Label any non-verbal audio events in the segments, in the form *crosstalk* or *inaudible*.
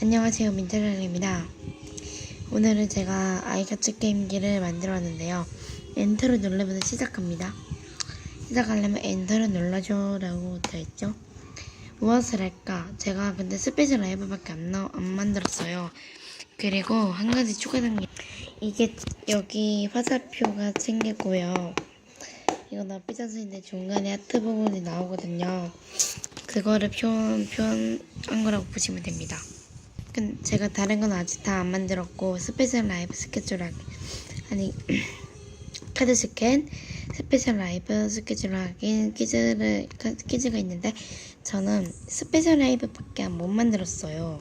안녕하세요 민트랄입니다. 오늘은 제가 아이카츠 게임기를 만들었는데요. 엔터를 누르면 시작합니다. 시작하려면 엔터를 눌러줘 라고 되어있죠. 무엇을 할까? 제가 근데 스페셜 라이브밖에 안, 나, 안 만들었어요. 그리고 한 가지 추가된 게 이게 여기 화살표가 생겼고요. 이거 나삐 찬스인데 중간에 하트 부분이 나오거든요. 그거를 표현, 표현한 거라고 보시면 됩니다. 근 제가 다른 건 아직 다 안 만들었고 스페셜 라이브 스케줄 하기. 아니 *clears throat* 카드 스캔 스페셜 라이브 스케줄 하기 퀴즈를 카- 퀴즈가 있는데 저는 스페셜 라이브밖에 못 만들었어요.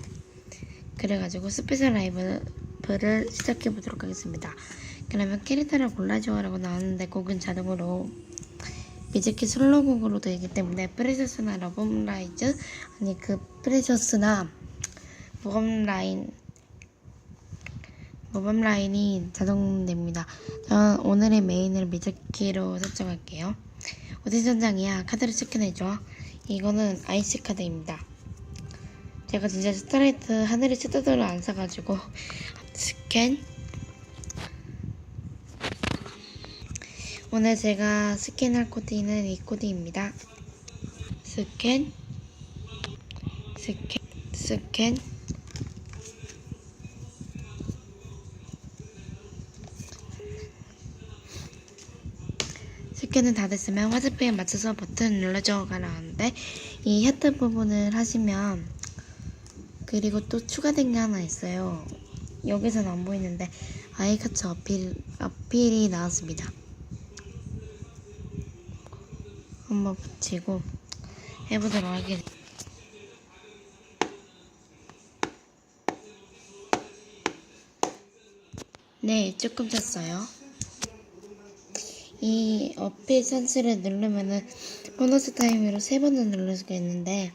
그래가지고 스페셜 라이브를 시작해 보도록 하겠습니다. 그러면 캐릭터를 골라줘라고 나왔는데 곡은 자동으로 미즈키 솔로곡으로 되기 때문에 프레셔스나 러브라이즈? 아니 그 프레셔스나 모범 라인 모범 라인이 자동됩니다. 저는 오늘의 메인을 미즈키로 설정할게요. 어디 전장이야? 카드를 체크해줘. 이거는 아이스 카드입니다. 제가 진짜 스트레이트 하늘의 스타들을 안 사가지고 스캔 오늘 제가 스캔할 코드는 이 코드입니다. 스캔 스캔 스캔 스캔은 다 됐으면 화살표에 맞춰서 버튼 눌러줘가 나오는데 이 하트 부분을 하시면 그리고 또 추가된 게 하나 있어요. 여기서는 안 보이는데 아이카츠 어필, 어필이 나왔습니다. 한번 붙이고 해보도록 하겠습니다. 네, 조금 찼어요. 이 어필 찬스를 누르면은 보너스 타임으로 세 번은 누를 수가 있는데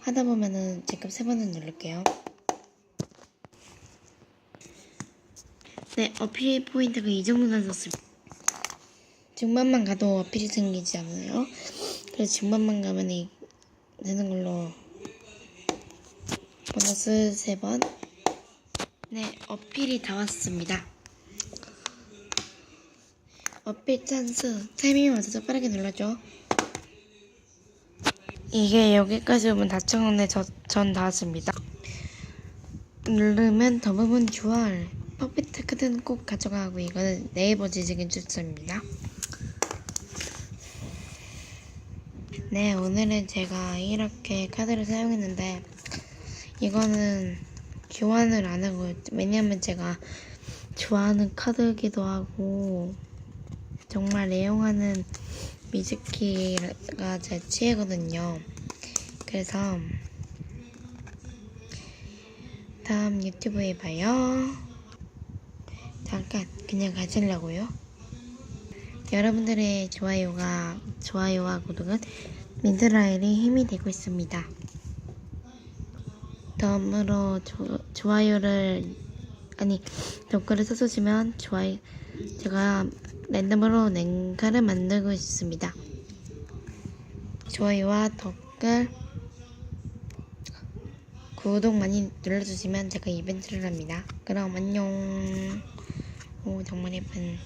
하다 보면은 지금 세 번은 누를게요. 네, 어필 포인트가 이 정도 나졌습니다. 중반만 가도 어필이 생기지 않아요? 그래서 중반만 가면 이 되는 걸로 보너스 세 번. 네, 어필이 다 왔습니다. 어필 찬스. 타이밍 맞춰서 빠르게 눌러줘. 이게 여기까지 오면 다 쳤는데 전 닿았습니다. 누르면 더 부분 주얼. 퍼펙트 카드는 꼭 가져가고 이거는 네이버 지식인 추천입니다. 네 오늘은 제가 이렇게 카드를 사용했는데 이거는 교환을 안 하고 왜냐면 제가 좋아하는 카드이기도 하고 정말 애용하는 미즈키가 제 취해거든요. 그래서 다음 유튜브에 봐요. 잠깐 그냥 가시려고요. 여러분들의 좋아요가 좋아요와 구독은 민트라일이 힘이 되고 있습니다. 다음으로 조, 좋아요를 아니 댓글을 써주시면 좋아요 제가 랜덤으로 냉카를 만들고 있습니다. 좋아요와 댓글 구독 많이 눌러주시면 제가 이벤트를 합니다. 그럼 안녕. 오 정말 예쁜